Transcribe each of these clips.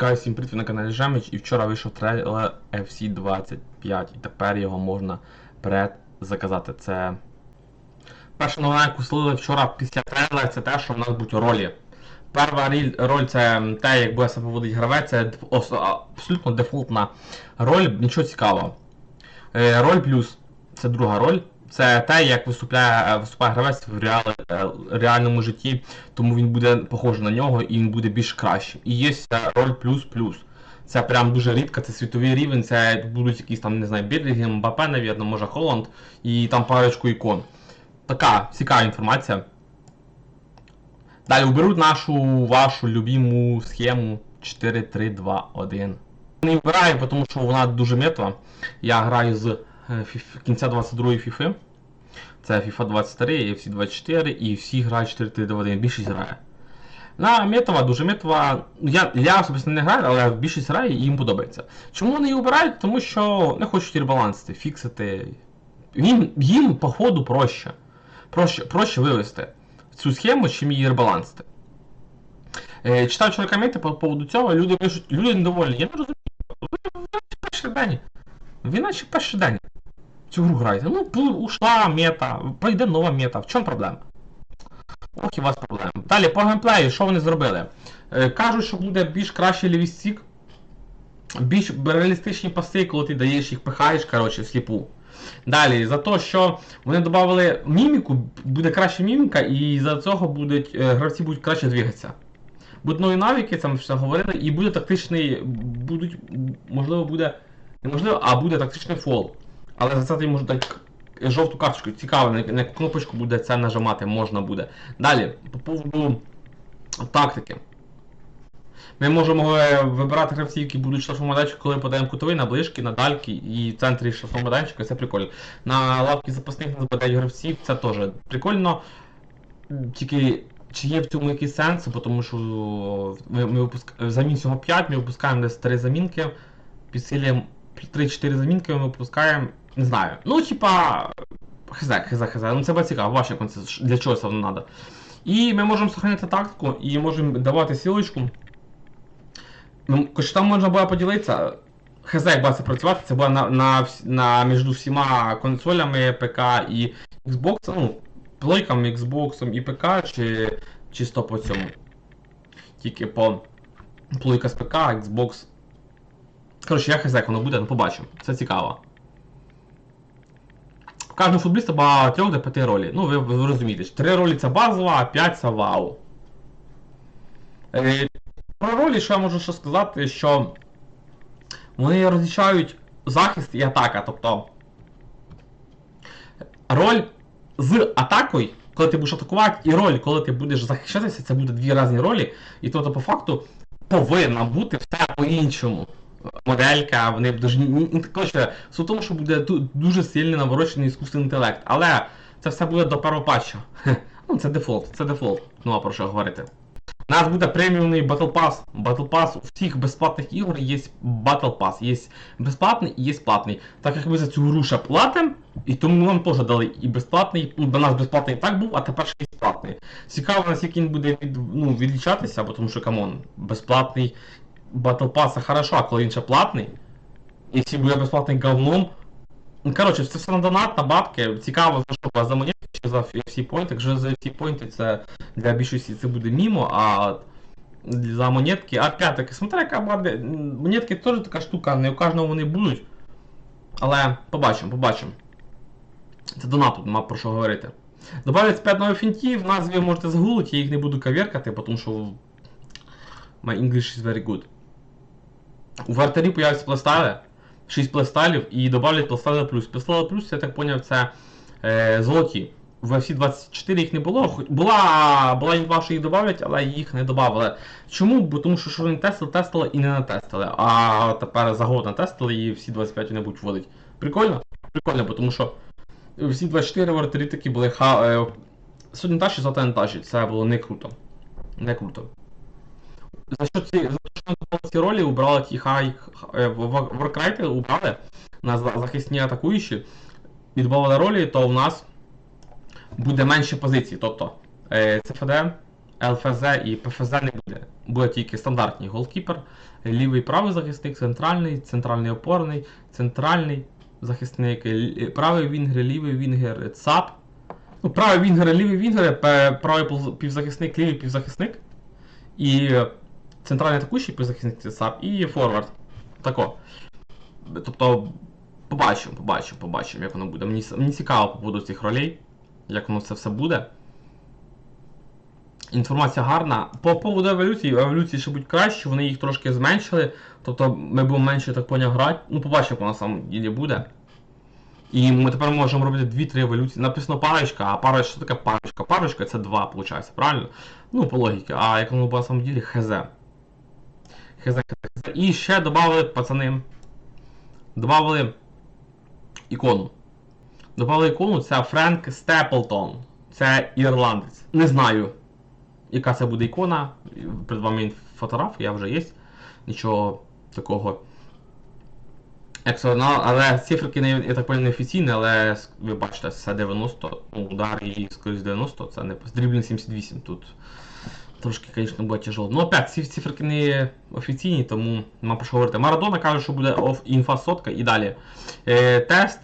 Гай, всім привіт ви на каналі Жемич і вчора вийшов трейлер FC25 і тепер його можна предзаказати. Це перша новина, яку слили вчора після трейлера, це те, що в нас будуть ролі. Перша роль це те, як буде себе поводить гравець, це абсолютно дефолтна роль, нічого цікавого. Е, Роль плюс це друга роль. Це те, як виступає, виступає гравець в реали, е, реальному житті, тому він буде похожий на нього і він буде більш кращим. І є роль плюс-плюс. Це прям дуже рідко, це світовий рівень, це будуть якісь там, не знаю, Бірлігін, Мбапе, навірно, може Холланд, і там парочку ікон. Така цікава інформація. Далі уберуть нашу вашу любиму схему 4-3-2-1. Не вибираю, тому що вона дуже метова. Я граю з е, кінця 22-ї фіфи. Це FIFA 23, FC 24 і всі грають 4-3-2-1, більшість грає. На метова, дуже метова. Я, я особисто не граю, але більшість грає і їм подобається. Чому вони її обирають? Тому що не хочуть ребалансити, фіксити. Їм, їм по ходу проще. Проще, проще вивести цю схему, чим її ребалансити. Е, читав вчора коменти по поводу цього, люди пишуть, люди недовольні. Я не розумію. Ви наче перший день. Ви наче перший день цю гру граєте. Ну, ушла мета, пройде нова мета. В чому проблема? Ох, і вас проблема. Далі, по геймплею, що вони зробили? Е, кажуть, що буде більш кращий лівістік, більш реалістичні паси, коли ти даєш їх пихаєш, коротше, сліпу. Далі, за те, що вони додали міміку, буде краща міміка, і за цього будуть, е, гравці будуть краще двигатися. Будуть нові навіки, це ми все говорили, і буде тактичний, будуть, можливо, буде, неможливо, а буде тактичний фол. Але за це ти можуть дати жовту карточку. Цікаво, на, яку кнопочку буде це нажимати, можна буде. Далі, по поводу тактики. Ми можемо е, вибирати гравців, які будуть штрафному майданчику, коли подаємо кутовий, на ближки, на дальки і в центрі штрафного майданчика, це прикольно. На лавки запасних нас подають гравців, це теж прикольно. Тільки чи є в цьому якийсь сенс, тому що ми, ми випуск... замін всього 5, ми випускаємо десь 3 замінки, підсилюємо 3-4 замінки, ми випускаємо. Не знаю. Ну, типа. Хз, хз, хз. Ну це буде цікаво, ваше конце, для чого це воно треба. І ми можемо сохранити тактику і можемо давати сілочку. Ну, там можна буде поділитися. Хз, як буде це працювати, це буде на, на, на між всіма консолями ПК і Xbox, ну, плойками, Xbox і ПК, чи чисто по цьому. Тільки по плойка з ПК, Xbox. Коротше, я хз, як воно буде, ну побачимо. Це цікаво. В кожного футболіста багато трьох до п'яти ролей. Ну, ви, ви розумієте, три ролі це базова, а п'ять це вау. Е, про ролі, що я можу ще сказати, що вони розлічають захист і атака. Тобто роль з атакою, коли ти будеш атакувати, і роль, коли ти будеш захищатися, це буде дві різні ролі. І тобто, по факту, повинна бути все по-іншому. Моделька, вони дуже. ні- ні- Коротше, в тому, що буде дуже сильний наворочений іскусний інтелект. Але це все буде до першого. Ну, це дефолт, це дефолт. Ну а про що говорити. У нас буде преміумний Battle Pass. Battle Pass у всіх безплатних ігор є Battle Pass. Є безплатний і є платний. Так як ми за цю гру ще платимо, і тому нам теж дали і безплатний, ну до нас безплатний і так був, а тепер ще є платний. Цікаво, наскільки він буде від, ну, відлічатися, бо тому що камон, безплатний Battle Pass хорошо, а коли він ще платний, якщо буде безплатний говном. Ну, коротше, це все на донат, на бабки. Цікаво, за що за монетки чи за FC Point. Якщо за FC Point це для більшості це буде мімо, а за монетки, опять таки, смотри, яка буде. Монетки теж така штука, не у кожного вони будуть. Але побачимо, побачимо. Це донат, тут нема про що говорити. Добавляється 5 нових фінтів, назві можете загуглити, я їх не буду каверкати, тому що my English is very good. У вартарі появляться пластайли, 6 пластайлів і додають пластайли плюс. Пластайли плюс, я так поняв, це е, золоті. В FC 24 їх не було. Була, була інфа, що їх додають, але їх не додали. Чому? Бо тому що що вони тестили, тестили і не натестили. А тепер за год натестили і всі 25 вони будуть вводити. Прикольно? Прикольно, бо тому що всі 24 вартарі такі були ха. Е, сьогодні таші, завтра не таші. Це було не круто. Не круто. За що ці, ролі, убрали ті хай е, в в- Warcry убрали на захисні атакуючі і додали ролі, то в нас буде менше позицій. Тобто е, CFD, ЛФЗ і ПФЗ не буде. Буде тільки стандартний голкіпер, лівий правий захисник, центральний, центральний опорний, центральний захисник, правий вінгер, лівий вінгер, ЦАП. Ну, правий вінгер, лівий вінгер, правий півзахисник, лівий півзахисник. І центральний атакуючий півзахисник це ЦАП і форвард. Тако. Тобто, побачимо, побачимо, побачимо, як воно буде. Мені, мені цікаво по поводу цих ролей, як воно це все буде. Інформація гарна. По поводу еволюції, еволюції ще будуть краще, вони їх трошки зменшили. Тобто ми будемо менше, так поняв, грати. Ну, побачимо, як воно на самом ділі буде. І ми тепер можемо робити 2-3 еволюції. Написано парочка, а парочка, що таке парочка? Парочка це 2, виходить, правильно? Ну, по логіці. А як воно буде на самом ділі, хз. І ще додали, пацани. Добавили ікону. Добавили ікону, це Френк Степлтон. Це ірландець. Не знаю, яка це буде ікона. Перед вами фотографія вже є. Нічого такого. Екстраординарного, але циферки не, я так не офіційні, але ви бачите, це 90, ну, удар і скорість 90, це не дрібний 78 тут. Трошки, звісно, буде тяжело. Ну, опять, ці циферки не офіційні, тому нема про що говорити. Марадона каже, що буде інфа сотка і далі. Е, тест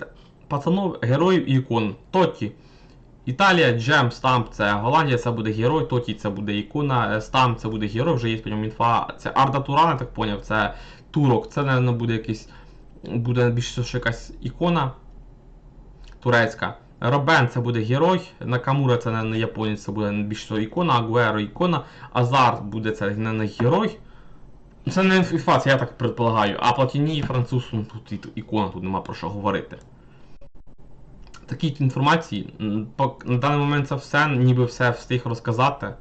пацанов, героїв і ікон. Тоті. Італія, Джем, Стамп це Голландія, це буде герой, Тоті це буде ікона, е, Стамп це буде герой, вже є по ньому інфа. Це Арда Туран, я так поняв, це турок, це, напевно, буде якийсь. Буде більше якась ікона турецька. Робен це буде герой, Накамура це не японець, це буде більше всього ікона, Агуеро ікона, Азар буде це не, не герой. Це не інфа, я так предполагаю. А Платіні і француз, ну, тут ікона, тут нема про що говорити. Такі інформації, на даний момент це все, ніби все встиг розказати.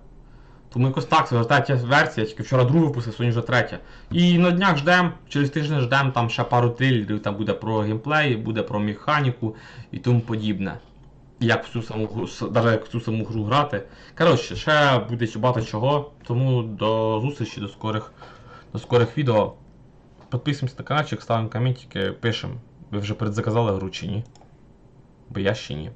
Тому якось так, це вже третя версія, тільки вчора другу випустив, сьогодні вже третя. І на днях ждем, через тиждень ждем там ще пару трилерів, там буде про геймплей, буде про механіку і тому подібне. Як в цю саму гру, навіть як в цю саму гру грати. Коротше, ще буде багато чого. Тому до зустрічі, до скорих, до скорих відео. Підписуємося на каналчик, ставимо коментики, пишемо. Ви вже предзаказали гру чи ні? Бо я ще ні.